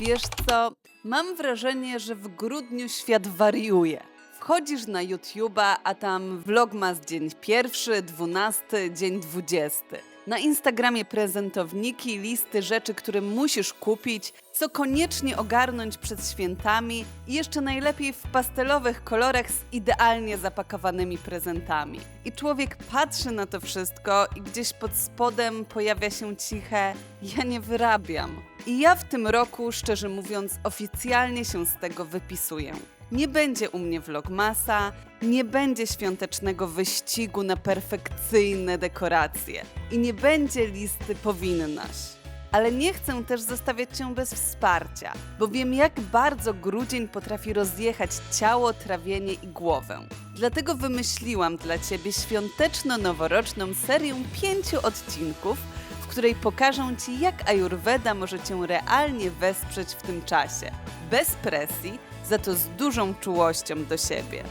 Wiesz co? Mam wrażenie, że w grudniu świat wariuje. Wchodzisz na YouTube'a, a tam vlogmas dzień pierwszy, dwunasty, dzień dwudziesty. Na Instagramie prezentowniki, listy rzeczy, które musisz kupić, co koniecznie ogarnąć przed świętami i jeszcze najlepiej w pastelowych kolorach z idealnie zapakowanymi prezentami. I człowiek patrzy na to wszystko i gdzieś pod spodem pojawia się ciche ja nie wyrabiam. I ja w tym roku, szczerze mówiąc, oficjalnie się z tego wypisuję. Nie będzie u mnie vlogmasa, nie będzie świątecznego wyścigu na perfekcyjne dekoracje i nie będzie listy powinnaś. Ale nie chcę też zostawiać cię bez wsparcia, bo wiem jak bardzo grudzień potrafi rozjechać ciało, trawienie i głowę. Dlatego wymyśliłam dla ciebie świąteczno-noworoczną serię pięciu odcinków, w której pokażę Ci, jak Ayurveda może Cię realnie wesprzeć w tym czasie. Bez presji, za to z dużą czułością do siebie.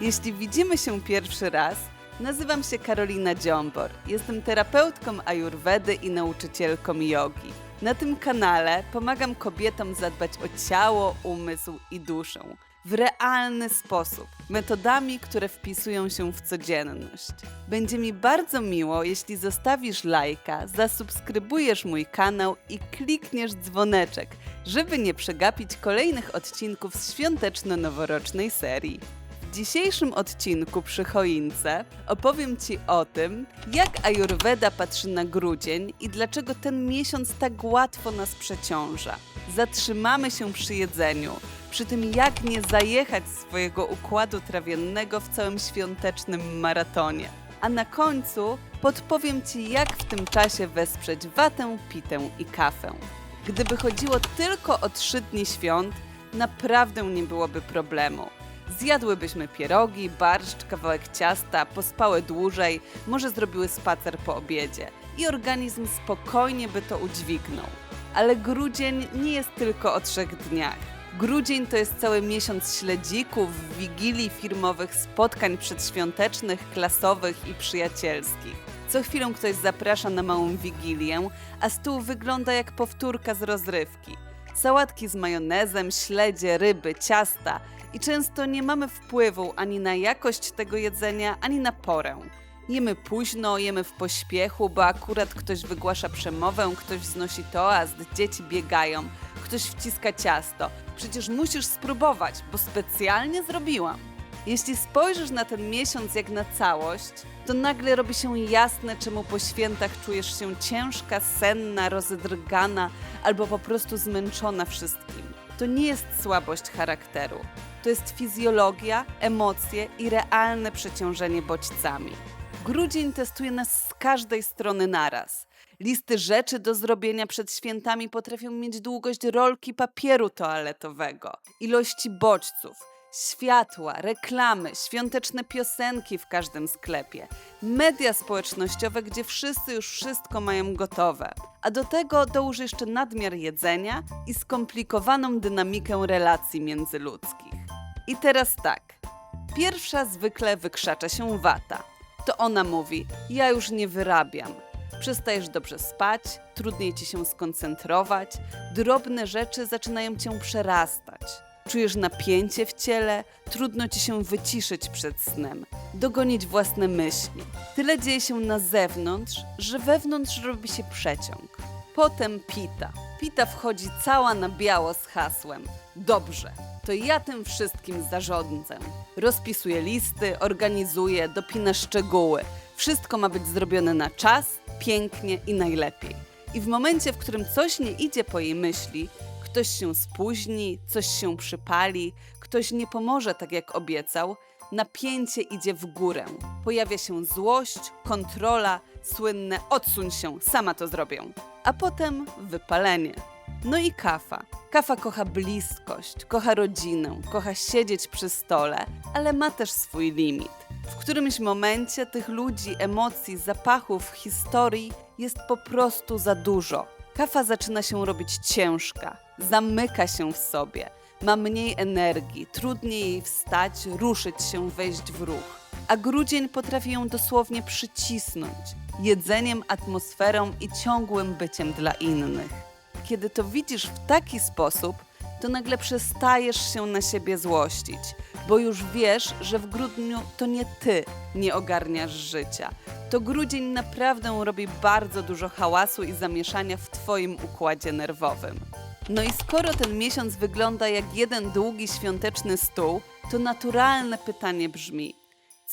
Jeśli widzimy się pierwszy raz, nazywam się Karolina Dziąbor. Jestem terapeutką Ayurvedy i nauczycielką jogi. Na tym kanale pomagam kobietom zadbać o ciało, umysł i duszę w realny sposób, metodami, które wpisują się w codzienność. Będzie mi bardzo miło, jeśli zostawisz lajka, zasubskrybujesz mój kanał i klikniesz dzwoneczek, żeby nie przegapić kolejnych odcinków z świąteczno-noworocznej serii. W dzisiejszym odcinku przy choince opowiem Ci o tym, jak Ayurveda patrzy na grudzień i dlaczego ten miesiąc tak łatwo nas przeciąża. Zatrzymamy się przy jedzeniu, przy tym jak nie zajechać swojego układu trawiennego w całym świątecznym maratonie. A na końcu podpowiem Ci, jak w tym czasie wesprzeć watę, pitę i kawę. Gdyby chodziło tylko o trzy dni świąt, naprawdę nie byłoby problemu. Zjadłybyśmy pierogi, barszcz, kawałek ciasta, pospały dłużej, może zrobiły spacer po obiedzie i organizm spokojnie by to udźwignął. Ale grudzień nie jest tylko o trzech dniach. Grudzień to jest cały miesiąc śledzików, wigilii firmowych, spotkań przedświątecznych, klasowych i przyjacielskich. Co chwilę ktoś zaprasza na małą wigilię, a stół wygląda jak powtórka z rozrywki. Sałatki z majonezem, śledzie, ryby, ciasta i często nie mamy wpływu ani na jakość tego jedzenia, ani na porę. Jemy późno, jemy w pośpiechu, bo akurat ktoś wygłasza przemowę, ktoś wznosi toast, dzieci biegają, ktoś wciska ciasto. Przecież musisz spróbować, bo specjalnie zrobiłam. Jeśli spojrzysz na ten miesiąc jak na całość, to nagle robi się jasne, czemu po świętach czujesz się ciężka, senna, rozedrgana albo po prostu zmęczona wszystkim. To nie jest słabość charakteru. To jest fizjologia, emocje i realne przeciążenie bodźcami. Grudzień testuje nas z każdej strony naraz. Listy rzeczy do zrobienia przed świętami potrafią mieć długość rolki papieru toaletowego, ilości bodźców, światła, reklamy, świąteczne piosenki w każdym sklepie, media społecznościowe, gdzie wszyscy już wszystko mają gotowe. A do tego dołóż jeszcze nadmiar jedzenia i skomplikowaną dynamikę relacji międzyludzkich. I teraz tak. Pierwsza zwykle wykrzacza się wata. To ona mówi: Ja już nie wyrabiam. Przestajesz dobrze spać, trudniej ci się skoncentrować, drobne rzeczy zaczynają cię przerastać. Czujesz napięcie w ciele, trudno ci się wyciszyć przed snem, dogonić własne myśli. Tyle dzieje się na zewnątrz, że wewnątrz robi się przeciąg. Potem pita. Pita wchodzi cała na biało z hasłem: Dobrze, to ja tym wszystkim zarządzę. Rozpisuje listy, organizuje, dopina szczegóły. Wszystko ma być zrobione na czas, pięknie i najlepiej. I w momencie, w którym coś nie idzie po jej myśli, ktoś się spóźni, coś się przypali, ktoś nie pomoże tak jak obiecał, napięcie idzie w górę. Pojawia się złość, kontrola, słynne odsuń się, sama to zrobię. A potem wypalenie. No i kafa. Kafa kocha bliskość, kocha rodzinę, kocha siedzieć przy stole, ale ma też swój limit. W którymś momencie tych ludzi, emocji, zapachów, historii jest po prostu za dużo. Kafa zaczyna się robić ciężka, zamyka się w sobie, Ma mniej energii, trudniej jej wstać, ruszyć się, wejść w ruch. A grudzień potrafi ją dosłownie przycisnąć jedzeniem, atmosferą i ciągłym byciem dla innych. Kiedy to widzisz w taki sposób, to nagle przestajesz się na siebie złościć, bo już wiesz, że w grudniu to nie ty nie ogarniasz życia. To grudzień naprawdę robi bardzo dużo hałasu i zamieszania w twoim układzie nerwowym. No i skoro ten miesiąc wygląda jak jeden długi świąteczny stół, to naturalne pytanie brzmi: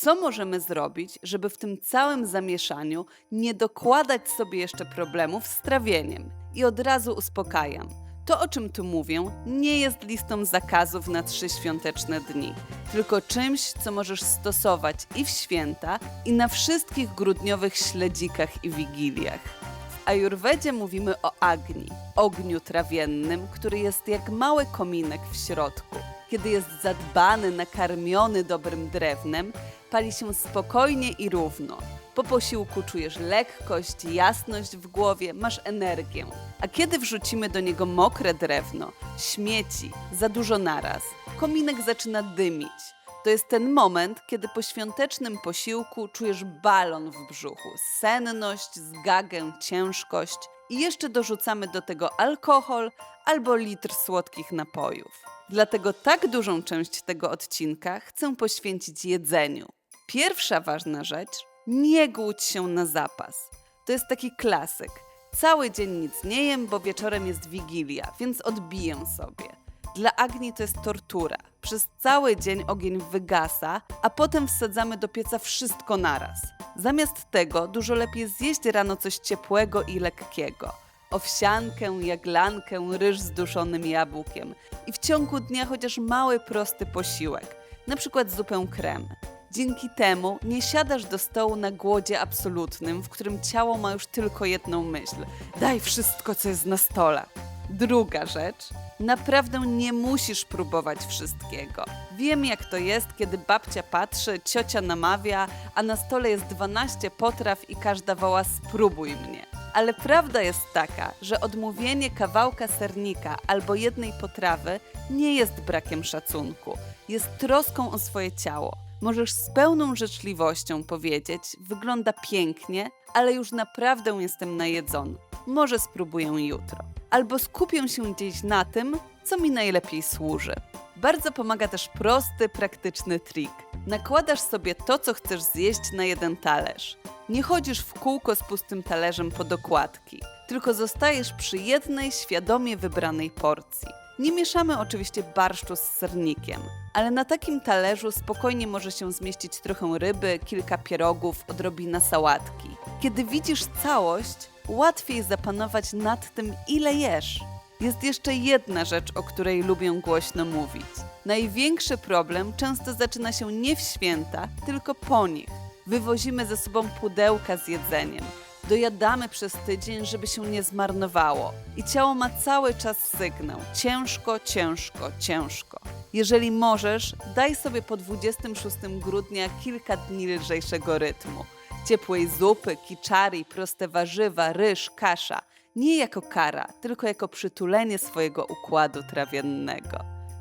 co możemy zrobić, żeby w tym całym zamieszaniu nie dokładać sobie jeszcze problemów z trawieniem? I od razu uspokajam. To, o czym tu mówię, nie jest listą zakazów na trzy świąteczne dni, tylko czymś, co możesz stosować i w święta, i na wszystkich grudniowych śledzikach i wigiliach. W Ajurwedzie mówimy o Agni, ogniu trawiennym, który jest jak mały kominek w środku. Kiedy jest zadbany, nakarmiony dobrym drewnem, pali się spokojnie i równo. Po posiłku czujesz lekkość, jasność w głowie, masz energię. A kiedy wrzucimy do niego mokre drewno, śmieci, za dużo naraz, kominek zaczyna dymić. To jest ten moment, kiedy po świątecznym posiłku czujesz balon w brzuchu, senność, zgagę, ciężkość i jeszcze dorzucamy do tego alkohol albo litr słodkich napojów. Dlatego tak dużą część tego odcinka chcę poświęcić jedzeniu. Pierwsza ważna rzecz: nie głódź się na zapas. To jest taki klasyk. Cały dzień nic nie jem, bo wieczorem jest wigilia, więc odbiję sobie. Dla Agni to jest tortura. Przez cały dzień ogień wygasa, a potem wsadzamy do pieca wszystko naraz. Zamiast tego dużo lepiej zjeść rano coś ciepłego i lekkiego. Owsiankę, jaglankę, ryż z duszonym jabłkiem i w ciągu dnia chociaż mały, prosty posiłek, na przykład zupę krem. Dzięki temu nie siadasz do stołu na głodzie absolutnym, w którym ciało ma już tylko jedną myśl: daj wszystko, co jest na stole. Druga rzecz, naprawdę nie musisz próbować wszystkiego. Wiem, jak to jest, kiedy babcia patrzy, ciocia namawia, a na stole jest 12 potraw i każda woła: spróbuj mnie. Ale prawda jest taka, że odmówienie kawałka sernika albo jednej potrawy nie jest brakiem szacunku, jest troską o swoje ciało. Możesz z pełną życzliwością powiedzieć: Wygląda pięknie, ale już naprawdę jestem najedzony. Może spróbuję jutro. Albo skupię się gdzieś na tym, co mi najlepiej służy. Bardzo pomaga też prosty, praktyczny trik. Nakładasz sobie to, co chcesz zjeść na jeden talerz. Nie chodzisz w kółko z pustym talerzem po dokładki, tylko zostajesz przy jednej świadomie wybranej porcji. Nie mieszamy oczywiście barszczu z sernikiem, ale na takim talerzu spokojnie może się zmieścić trochę ryby, kilka pierogów, odrobina sałatki. Kiedy widzisz całość, łatwiej zapanować nad tym, ile jesz. Jest jeszcze jedna rzecz, o której lubię głośno mówić. Największy problem często zaczyna się nie w święta, tylko po nich. Wywozimy ze sobą pudełka z jedzeniem. Dojadamy przez tydzień, żeby się nie zmarnowało. I ciało ma cały czas sygnał: ciężko, ciężko, ciężko. Jeżeli możesz, daj sobie po 26 grudnia kilka dni lżejszego rytmu. Ciepłej zupy, kiczari, proste warzywa, ryż, kasza. Nie jako kara, tylko jako przytulenie swojego układu trawiennego.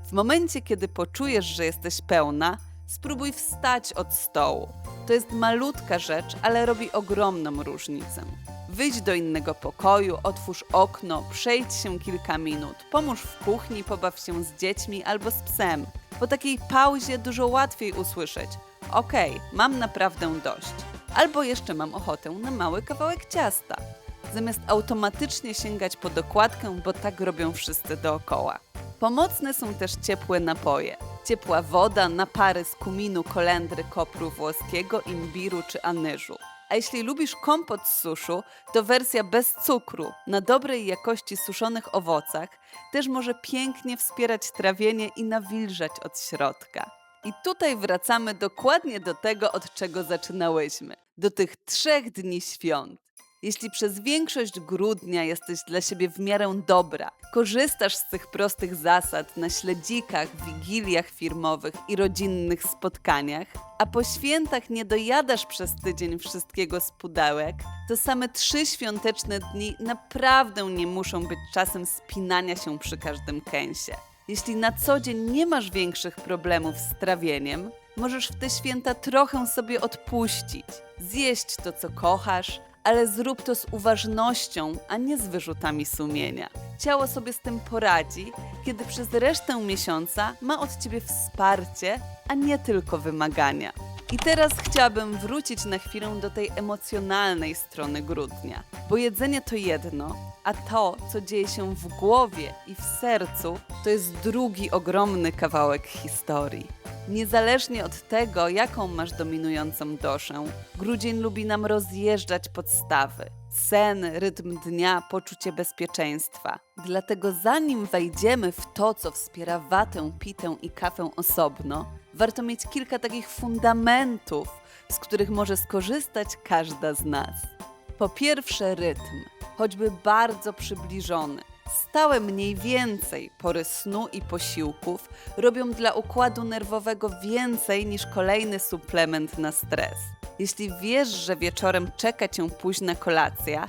W momencie, kiedy poczujesz, że jesteś pełna, spróbuj wstać od stołu. To jest malutka rzecz, ale robi ogromną różnicę. Wyjdź do innego pokoju, otwórz okno, przejdź się kilka minut, pomóż w kuchni, pobaw się z dziećmi albo z psem. Po takiej pauzie dużo łatwiej usłyszeć: Okej, mam naprawdę dość. Albo jeszcze mam ochotę na mały kawałek ciasta. Zamiast automatycznie sięgać po dokładkę, bo tak robią wszyscy dookoła. Pomocne są też ciepłe napoje. Ciepła woda, napary z kuminu, kolendry, kopru włoskiego, imbiru czy anyżu. A jeśli lubisz kompot z suszu, to wersja bez cukru, na dobrej jakości suszonych owocach, też może pięknie wspierać trawienie i nawilżać od środka. I tutaj wracamy dokładnie do tego, od czego zaczynałyśmy do tych trzech dni świąt. Jeśli przez większość grudnia jesteś dla siebie w miarę dobra, korzystasz z tych prostych zasad na śledzikach, wigiliach firmowych i rodzinnych spotkaniach, a po świętach nie dojadasz przez tydzień wszystkiego z pudełek, to same trzy świąteczne dni naprawdę nie muszą być czasem spinania się przy każdym kęsie. Jeśli na co dzień nie masz większych problemów z trawieniem, możesz w te święta trochę sobie odpuścić. Zjeść to, co kochasz, ale zrób to z uważnością, a nie z wyrzutami sumienia. Ciało sobie z tym poradzi, kiedy przez resztę miesiąca ma od ciebie wsparcie, a nie tylko wymagania. I teraz chciałabym wrócić na chwilę do tej emocjonalnej strony grudnia, bo jedzenie to jedno, a to, co dzieje się w głowie i w sercu, to jest drugi ogromny kawałek historii. Niezależnie od tego, jaką masz dominującą doszę, grudzień lubi nam rozjeżdżać podstawy. Sen, rytm dnia, poczucie bezpieczeństwa. Dlatego zanim wejdziemy w to, co wspiera watę, pitę i kawę osobno, warto mieć kilka takich fundamentów, z których może skorzystać każda z nas. Po pierwsze rytm, choćby bardzo przybliżony. Stałe mniej więcej pory snu i posiłków robią dla układu nerwowego więcej niż kolejny suplement na stres. Jeśli wiesz, że wieczorem czeka cię późna kolacja,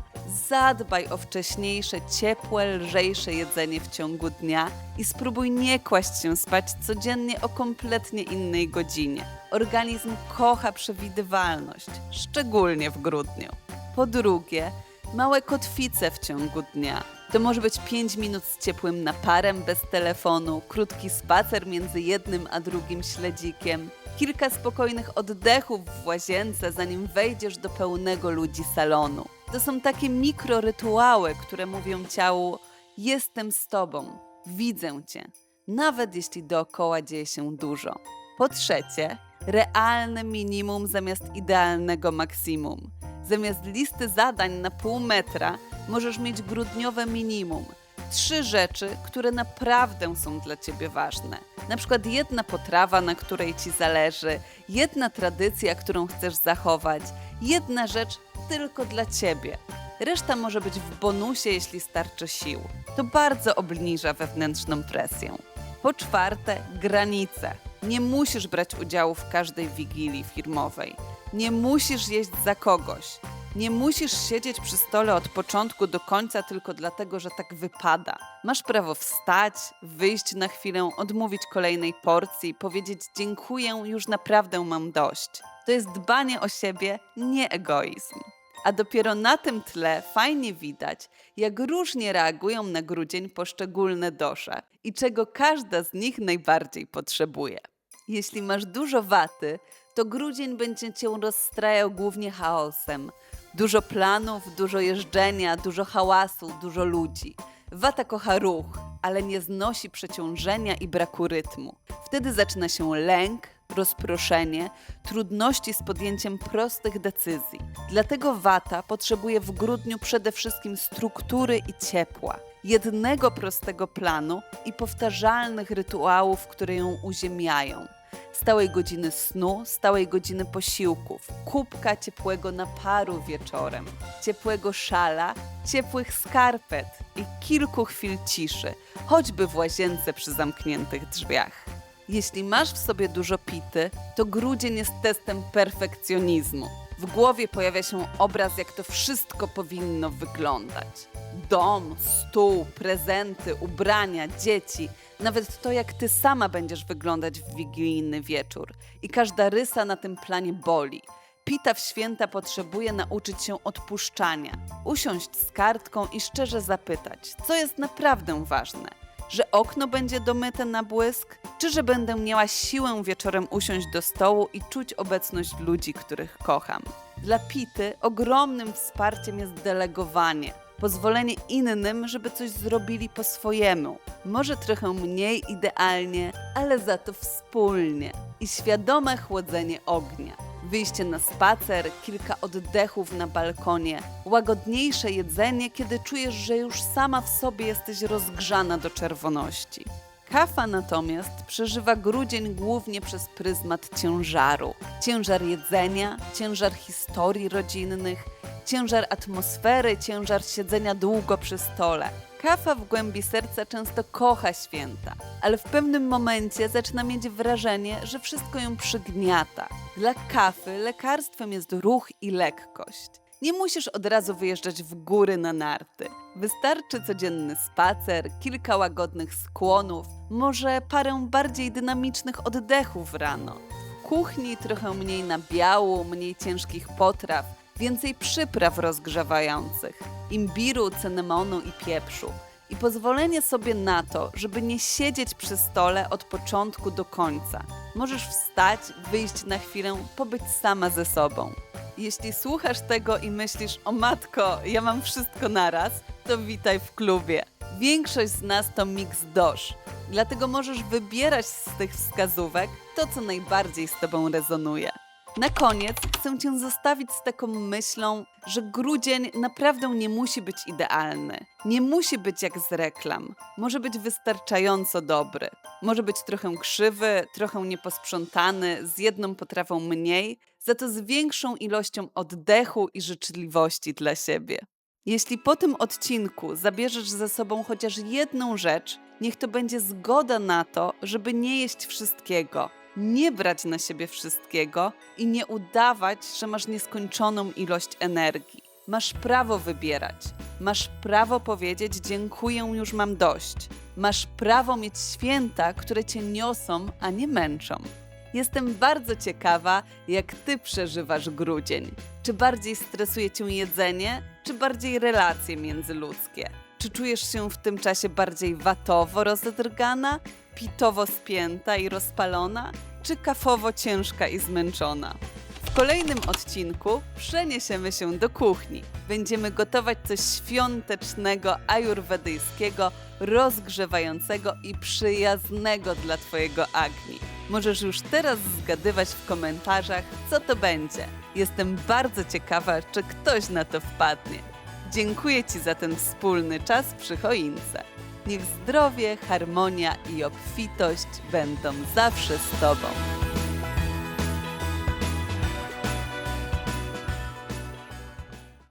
zadbaj o wcześniejsze, ciepłe, lżejsze jedzenie w ciągu dnia i spróbuj nie kłaść się spać codziennie o kompletnie innej godzinie. Organizm kocha przewidywalność, szczególnie w grudniu. Po drugie, małe kotwice w ciągu dnia. To może być 5 minut z ciepłym naparem bez telefonu, krótki spacer między jednym a drugim śledzikiem, kilka spokojnych oddechów w łazience, zanim wejdziesz do pełnego ludzi salonu. To są takie mikrorytuały, które mówią ciału: Jestem z tobą, widzę cię, nawet jeśli dookoła dzieje się dużo. Po trzecie, realne minimum zamiast idealnego maksimum. Zamiast listy zadań na pół metra możesz mieć grudniowe minimum. Trzy rzeczy, które naprawdę są dla ciebie ważne. Na przykład jedna potrawa, na której ci zależy, jedna tradycja, którą chcesz zachować, jedna rzecz tylko dla ciebie. Reszta może być w bonusie, jeśli starczy sił. To bardzo obniża wewnętrzną presję. Po czwarte, granice. Nie musisz brać udziału w każdej wigilii firmowej. Nie musisz jeść za kogoś. Nie musisz siedzieć przy stole od początku do końca tylko dlatego, że tak wypada. Masz prawo wstać, wyjść na chwilę, odmówić kolejnej porcji, powiedzieć dziękuję, już naprawdę mam dość. To jest dbanie o siebie, nie egoizm. A dopiero na tym tle fajnie widać, jak różnie reagują na grudzień poszczególne dosze i czego każda z nich najbardziej potrzebuje. Jeśli masz dużo waty, to grudzień będzie cię rozstrajał głównie chaosem. Dużo planów, dużo jeżdżenia, dużo hałasu, dużo ludzi. Wata kocha ruch, ale nie znosi przeciążenia i braku rytmu. Wtedy zaczyna się lęk, rozproszenie, trudności z podjęciem prostych decyzji. Dlatego wata potrzebuje w grudniu przede wszystkim struktury i ciepła, jednego prostego planu i powtarzalnych rytuałów, które ją uziemiają stałej godziny snu, stałej godziny posiłków, kubka ciepłego naparu wieczorem, ciepłego szala, ciepłych skarpet i kilku chwil ciszy, choćby w łazience przy zamkniętych drzwiach. Jeśli masz w sobie dużo pity, to grudzień jest testem perfekcjonizmu. W głowie pojawia się obraz, jak to wszystko powinno wyglądać. Dom, stół, prezenty, ubrania, dzieci, nawet to, jak ty sama będziesz wyglądać w wigilijny wieczór. I każda rysa na tym planie boli. Pita w święta potrzebuje nauczyć się odpuszczania, usiąść z kartką i szczerze zapytać, co jest naprawdę ważne. Że okno będzie domyte na błysk, czy że będę miała siłę wieczorem usiąść do stołu i czuć obecność ludzi, których kocham. Dla Pity ogromnym wsparciem jest delegowanie, pozwolenie innym, żeby coś zrobili po swojemu. Może trochę mniej idealnie, ale za to wspólnie. I świadome chłodzenie ognia. Wyjście na spacer, kilka oddechów na balkonie, łagodniejsze jedzenie, kiedy czujesz, że już sama w sobie jesteś rozgrzana do czerwoności. Kafa natomiast przeżywa grudzień głównie przez pryzmat ciężaru. Ciężar jedzenia, ciężar historii rodzinnych, ciężar atmosfery, ciężar siedzenia długo przy stole. Kafa w głębi serca często kocha święta, ale w pewnym momencie zaczyna mieć wrażenie, że wszystko ją przygniata. Dla kafy lekarstwem jest ruch i lekkość. Nie musisz od razu wyjeżdżać w góry na narty. Wystarczy codzienny spacer, kilka łagodnych skłonów, może parę bardziej dynamicznych oddechów rano. W kuchni trochę mniej nabiału, mniej ciężkich potraw, więcej przypraw rozgrzewających, imbiru, cynamonu i pieprzu. I pozwolenie sobie na to, żeby nie siedzieć przy stole od początku do końca. Możesz wstać, wyjść na chwilę, pobyć sama ze sobą. Jeśli słuchasz tego i myślisz, o matko, ja mam wszystko naraz, to witaj w klubie. Większość z nas to miks dosz, dlatego możesz wybierać z tych wskazówek to, co najbardziej z Tobą rezonuje. Na koniec chcę Cię zostawić z taką myślą, że grudzień naprawdę nie musi być idealny. Nie musi być jak z reklam. Może być wystarczająco dobry. Może być trochę krzywy, trochę nieposprzątany, z jedną potrawą mniej, za to z większą ilością oddechu i życzliwości dla siebie. Jeśli po tym odcinku zabierzesz ze sobą chociaż jedną rzecz, niech to będzie zgoda na to, żeby nie jeść wszystkiego, nie brać na siebie wszystkiego i nie udawać, że masz nieskończoną ilość energii. Masz prawo wybierać. Masz prawo powiedzieć: Dziękuję, już mam dość. Masz prawo mieć święta, które cię niosą, a nie męczą. Jestem bardzo ciekawa, jak ty przeżywasz grudzień. Czy bardziej stresuje cię jedzenie, czy bardziej relacje międzyludzkie? Czy czujesz się w tym czasie bardziej watowo rozedrgana, pitowo spięta i rozpalona, czy kafowo ciężka i zmęczona? W kolejnym odcinku przeniesiemy się do kuchni. Będziemy gotować coś świątecznego, ajurwedyjskiego, rozgrzewającego i przyjaznego dla Twojego Agni. Możesz już teraz zgadywać w komentarzach, co to będzie. Jestem bardzo ciekawa, czy ktoś na to wpadnie. Dziękuję Ci za ten wspólny czas przy choince. Niech zdrowie, harmonia i obfitość będą zawsze z Tobą.